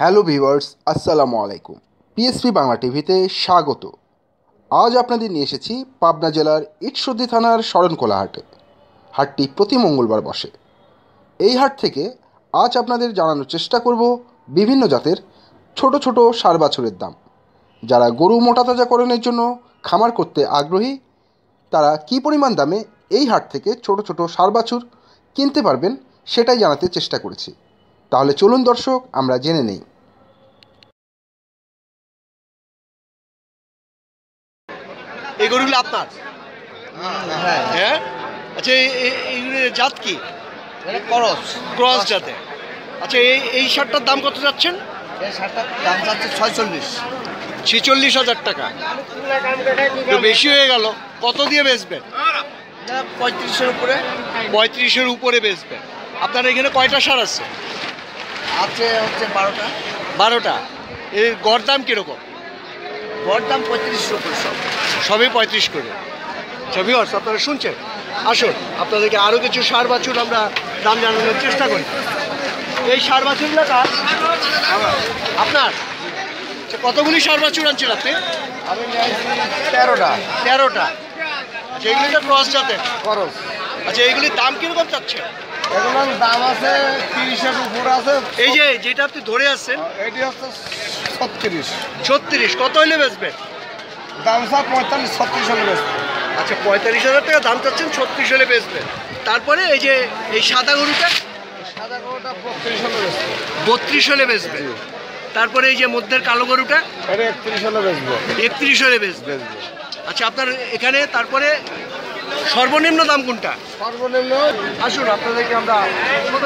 Hello viewers, আসসালামু আলাইকুম। PSP Bangla টিভিতে স্বাগত। আজ আপনাদের নিয়ে এসেছি পাবনা জেলার ইটসুদ্দি থানার শরণখোলা হাটে হাটটি প্রতি মঙ্গলবার বসে। এই হাট থেকে আজ আপনাদের জানানোর চেষ্টা করব বিভিন্ন জাতের ছোট ছোট সার বাছুরের দাম। যারা গরু মোটা তাজাকরণের জন্য খামার করতে আগ্রহী, তারা কী পরিমাণ দামে এই হাট থেকে ছোট ছোট সার বাছুর কিনতে পারবেন সেটাই জানাতে চেষ্টা করেছি। তাহলে চলুন দর্শক, আমরা জেনে নেই। এই গরুগুলো আপনার? হ্যাঁ। আচ্ছা এই- এই- জাত কি? খরচ ক্রস। জাতে আচ্ছা এই এই শার্টটার দাম কত যাচ্ছেন? এই শার্টটার দাম যাচ্ছে ছয়চল্লিশ। ছেচল্লিশ হাজার টাকা। বেশি হয়ে গেল। কত দিয়ে বেচবেন? পঁয়ত্রিশের উপরে। পঁয়ত্রিশের উপরে বেচবেন। আপনার এখানে কয়টা সার আছে? আছে হচ্ছে বারোটা। বারোটা। এর গড় দাম কীরকম? গড় দাম পঁয়ত্রিশের উপরে সব। সবই পঁয়ত্রিশ করে। ছবি আপনারা শুনছেন? আসুন আপনাদেরকে আরও কিছু সার বাছুর আমরা দাম জানানোর চেষ্টা করি। এই সার বাছুরগুলো কার আপনার? আচ্ছা, কতগুলি সার বাছুর আনছেন আপনি? আমি তেরোটা। তেরোটা। আচ্ছা এগুলি তো ক্রস জাতের। খরচ আচ্ছা এইগুলির দাম কীরকম চাচ্ছে এগুলোর দাম আছে তিরিশের উপর আছে। এই যে যেটা আপনি ধরে আসছেন এটি হচ্ছে ছত্রিশ। ছত্রিশ। কত হইলে বেচবেন? দাম স্যার পঁয়তাল্লিশ ছত্রিশ হলে বেশি আচ্ছা পঁয়তাল্লিশ হাজার টাকা দাম চাচ্ছেন ছত্রিশ হলে বেচবেন তারপরে এই যে এই সাদা গরুটা? সাদা গরুটা বত্রিশ হলে বেশি বত্রিশ হলে বেচবেন তারপরে এই যে মধ্যের কালো গরুটা? এটা একত্রিশ হলে বেচবো। একত্রিশ হলে বেচবেন আচ্ছা আপনার এখানে তারপরে সর্বনিম্ন দাম কোনটা? সর্বনিম্ন আসুন আপনাদেরকে আমরা ছোট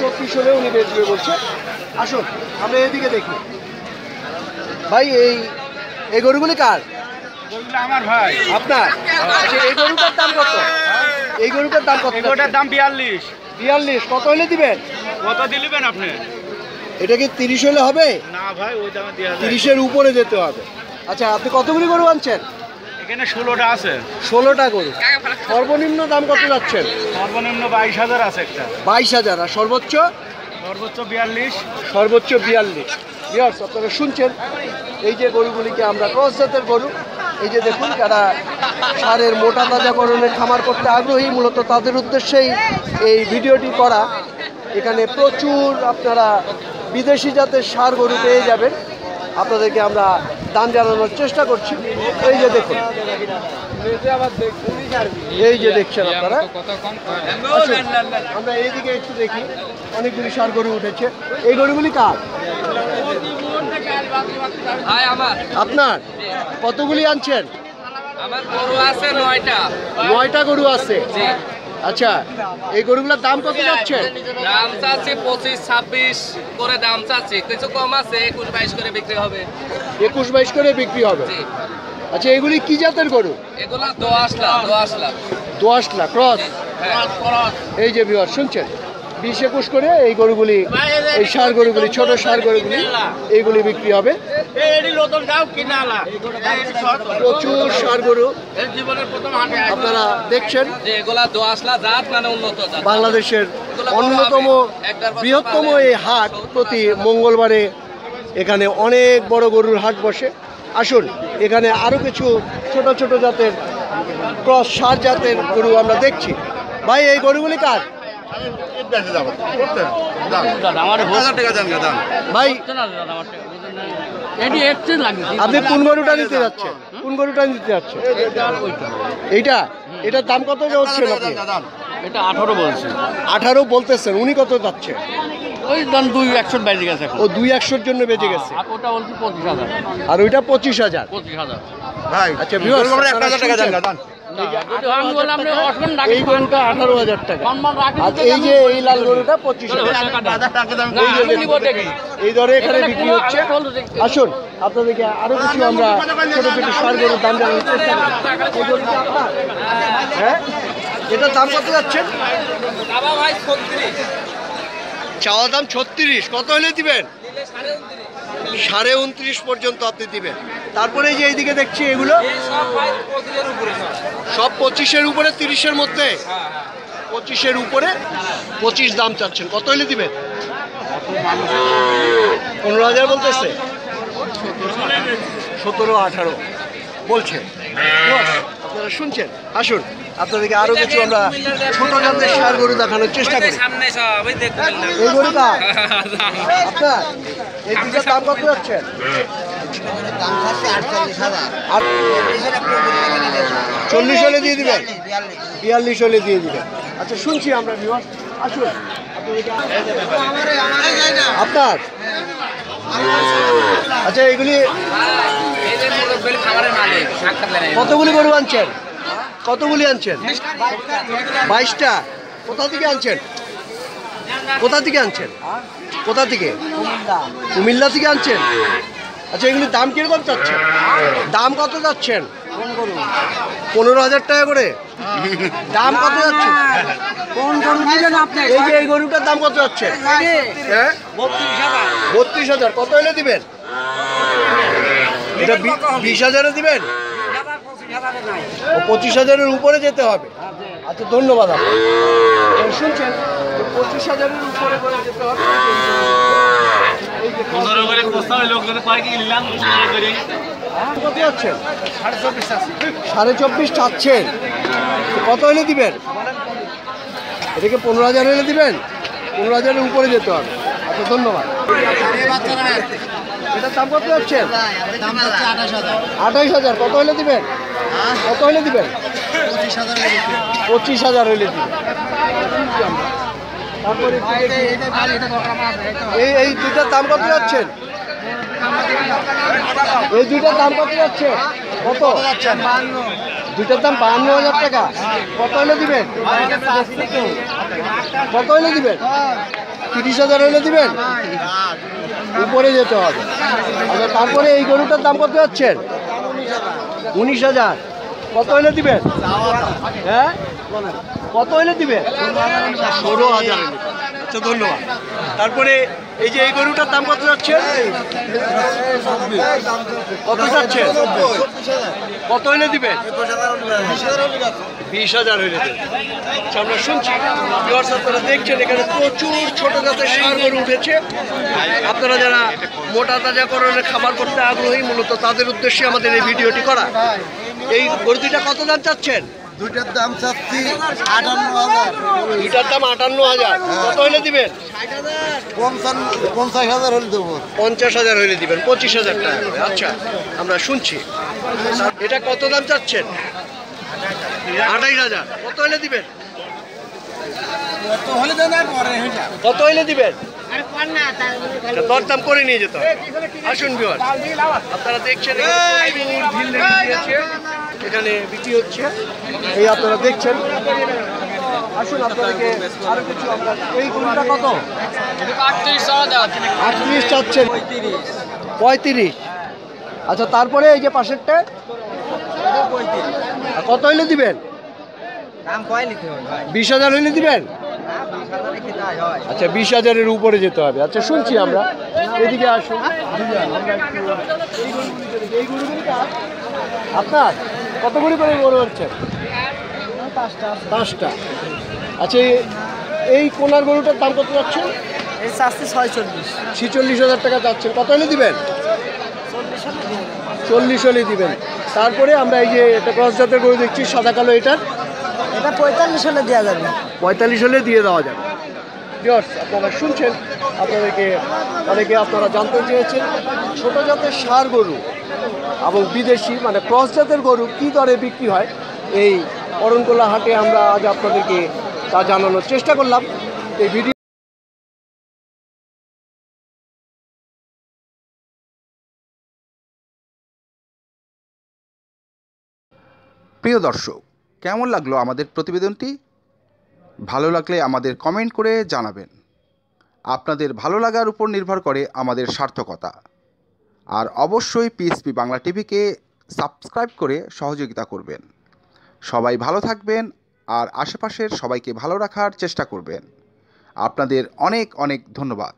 চব্বিশ হলে উনি বেচবে বলছে। আসুন আমরা এদিকে দেখি। ভাই এই এই গরুগুলি কার? আমার ভাই। আপনার? আচ্ছা এই গরুটার দাম কত? এই গরুটার দাম কত? এগুলোটার দাম বিয়াল্লিশ। বিয়াল্লিশ কত হলে দিবেন? কত দিলিবেন আপনি? এটা কি তিরিশ হলে হবে? না ভাই ওই দামে তিরিশের উপরে যেতে হবে। আচ্ছা আপনি কতগুলি গরু আনছেন? এখানে ষোলোটা আছে। ষোলোটা গরু। সর্বনিম্ন দাম কত যাচ্ছেন? সর্বনিম্ন বাইশ হাজার আছে একটা। বাইশ হাজার। আর সর্বোচ্চ? সর্বোচ্চ বিয়াল্লিশ। সর্বোচ্চ বিয়াল্লিশ। বিয়ার্স আপনারা শুনছেন? এই যে গরুগুলিকে আমরা ক্রস জাতের গরু এই যে দেখুন যারা সারের মোটা তাজাকরণের খামার করতে আগ্রহী মূলত তাদের উদ্দেশ্যেই এই ভিডিওটি করা। এখানে প্রচুর আপনারা বিদেশি জাতের সার গরু পেয়ে যাবেন। আপনাদেরকে আমরা দাম জানানোর চেষ্টা করছি। এই যে দেখুন। এই যে দেখছেন আপনারা। আমরা এইদিকে একটু দেখি। অনেকগুলি সার গরু উঠেছে। এই গরুগুলি কার? আপনার? কতগুলি আনছেন? নয়টা। গরু আছে। আচ্ছা এই গরুগুলোর দাম কত যাচ্ছে? দাম চাচ্ছি পঁচিশ ছাব্বিশ করে দাম চাচ্ছি। কিছু কম আছে একুশ বাইশ করে বিক্রি হবে। একুশ বাইশ করে বিক্রি হবে। আচ্ছা এগুলি কি জাতের গরু? এগুলো দশ লাখ দশ লাখ। দশ লাখ ক্রস? হ্যাঁ এই যে বিহার শুনছেন? বিশ একুশ করে এই গরুগুলি, এই সার গরুগুলি, ছোট সার গরুগুলি, এইগুলি বিক্রি হবে। প্রচুর সার গরু আপনারা দেখছেন। বাংলাদেশের অন্যতম, বৃহত্তম এই হাট প্রতি মঙ্গলবারে এখানে অনেক বড় গরুর হাট বসে। আসুন, এখানে আরও কিছু ছোট ছোট জাতের, ক্রস সার জাতের গরু আমরা দেখছি। ভাই, এই গরুগুলি কার? ভাই আপনি কোন গরুটা নিতে যাচ্ছেন? কোন গরুটা নিতে যাচ্ছেন? এইটা? এটার দাম কত হচ্ছে আপনি? এটা আঠারো বলতেছেন উনি কত যাচ্ছে? ওই দাম দুই একশো বাইরে গেছে ও দুই একশোর জন্য বেঁচে গেছে। আর ওটা বলছি পঁচিশ হাজার। আর ওইটা পঁচিশ হাজার? পঁচিশ হাজার। আচ্ছা এই গরুটা আঠারো হাজার টাকা আর এই যে এই লাল গরুটা পঁচিশ হাজার না আমি নিব দেখি। এই দরে এখানে বিক্রি হচ্ছে। আসুন আপনাদেরকে আরও কিছু আমরা ছোট ছোট সার গরুর দাম জানার চেষ্টা করি? হ্যাঁ? এটার দাম কত যাচ্ছেন ছত্রিশ। চাওয়া দাম ছত্রিশ। কত হলে দিবেন? সাড়ে উনত্রিশ পর্যন্ত আপনি দিবেন। তারপরে যে এইদিকে দেখছি এগুলো সব পঁচিশের উপরে তিরিশের মধ্যে? পঁচিশের উপরে পঁচিশ দাম চাচ্ছেন। কত হলে দিবেন? পনেরো হাজার বলতেছে? সতেরো আঠারো। বলছেন আপনারা শুনছেন? আসুন। আপনাদেরকে আরও কিছু আমরা ছোট জাতের সার গরু দেখানোর চেষ্টা করি। এই গরুটা? আপনার এই দুটার দাম কত যাচ্ছেন চল্লিশ হলে দিয়ে দিবেন? বিয়াল্লিশ হলে দিয়ে দিবেন। আচ্ছা শুনছি আমরা viewers। আসুন। আপনার? আচ্ছা এগুলি এই কতগুলি গরু আনছেন? কতগুলি আনছেন? বাইশটা। কোথা থেকে আনছেন? কোথা থেকে আনছেন? কোথা থেকে? কুমিল্লা থেকে আনছেন? আচ্ছা এগুলির দাম কীরকম চাচ্ছেন? দাম কত যাচ্ছেন পনেরো হাজার টাকা করে। দাম কত যাচ্ছে এই যে এই গরুটার দাম কত যাচ্ছে হ্যাঁ? বত্রিশ হাজার। কত হলে দিবেন? এটা বিশ হাজারে দিবেন? পঁচিশ হাজারের উপরে যেতে হবে। আচ্ছা ধন্যবাদ আপনার শুনছেন? পঁচিশ হাজারের উপরে যেতে হবে এই যে পনেরো করে প্রস্তাব লোক কয় কি নিলাম পনেরো করে। কত যাচ্ছেন? সাড়ে চব্বিশ চাচ্ছেন কত হলে দিবেন? এটাকে পনেরো হাজার হলে দিবেন? পনেরো হাজারের উপরে যেতে হবে। আচ্ছা ধন্যবাদ। এটার দাম কত যাচ্ছেন? আঠাইশ হাজার। কত হলে দিবেন? কত হলে দিবেন? পঁচিশ হাজার হলে দিবেন। এই এই দুটার দাম কত যাচ্ছেন? এই দুইটার দাম কত যাচ্ছে? কত? দুইটার দাম বাহান্ন হাজার টাকা। কত হলে দিবেন? কত হলে দিবেন? তিরিশ হাজার হলে দিবেন? উপরে যেতে হবে। আচ্ছা তারপরে এই গরুটার দাম কত যাচ্ছেন? উনিশ হাজার। কত হলে দিবেন হ্যাঁ? কত হলে দিবেন ষোলো হাজার হলে। আচ্ছা ধন্যবাদ। তারপরে এই যে এই গরুটার দাম কত যাচ্ছে? কত যাচ্ছে? কত হলে দিবেন বিশ হাজার দেবেন আচ্ছা, আমরা শুনছি। আপনারা দেখছেন এখানে প্রচুর ছোট জাতের সার গরু উঠেছে। আপনারা যারা মোটা তাজাকরণের খাবার করতে আগ্রহী মূলত তাদের উদ্দেশ্যে আমাদের এই ভিডিওটি করা। এই গরু দুইটা কত দাম চাচ্ছেন? দুইটার দাম চাচ্ছি আটান্ন হাজার। দুইটার দাম আটান্ন হাজার। কত হইলে দিবেন? পঞ্চাশ হাজার হলে দেবো। পঞ্চাশ হাজার হইলে দিবেন পঁচিশ হাজার টাকা আচ্ছা আমরা শুনছি। এটা কত দাম চাচ্ছেন? আঠাইশ হাজার। কত হইলে দিবেন? হলে পরে কত হইলে দিবেন? দরদাম করে নিয়ে যেতে হবে। আসুন বিহার আপনারা দেখছেন এখানে বিক্রি হচ্ছে। এই আপনারা দেখছেন। আসুন আপনাদেরকে আরও কিছু এই গরুটা কত? আটত্রিশ চাচ্ছেন। পঁয়ত্রিশ। আচ্ছা তারপরে এই যে পাশেরটা? কত হইলে দিবেন? দাম কয় লিখতে হবে ভাই? বিশ হাজার হইলে দিবেন? আচ্ছা বিশ হাজারের উপরে যেতে হবে। আচ্ছা শুনছি আমরা। এদিকে আসুন? আপনার? কত করে করে গরু হচ্ছে পাঁচটা। আচ্ছা এই- কোনার গরুটার দাম কত যাচ্ছে? এই চাচ্ছি ছিচল্লিশ হাজার টাকা যাচ্ছে কত হলে দিবেন? চল্লিশ হলে দিবেন। তারপরে আমরা এই যে এটা ক্রস জাতের গরু দেখছি সাদা কালো এটার। এটা পঁয়তাল্লিশ হলে দেওয়া যাবে। পঁয়তাল্লিশ হলে দিয়ে দেওয়া যাবে। ভিউয়ার্স আপনারা শুনছেন আপনাদেরকে অনেকে আপনারা জানতে চেয়েছেন। ছোটো জাতের সার গরু এবং বিদেশি মানে ক্রস জাতের গরু কী দরে বিক্রি হয়, এই অরণকোলা হাটে আমরা আজ আপনাদেরকে তা জানানোর চেষ্টা করলাম। এই ভিডিও প্রিয় দর্শক, কেমন লাগল আমাদের প্রতিবেদনটি? ভালো লাগলে আমাদের কমেন্ট করে জানাবেন। আপনাদের ভালো লাগার উপর নির্ভর করে আমাদের সার্থকতা। আর অবশ্যই পিএসপি বাংলা টিভিকে সাবস্ক্রাইব করে সহযোগিতা করবেন। সবাই ভালো থাকবেন আর আশেপাশের সবাইকে ভালো রাখার চেষ্টা করবেন। আপনাদের অনেক অনেক ধন্যবাদ।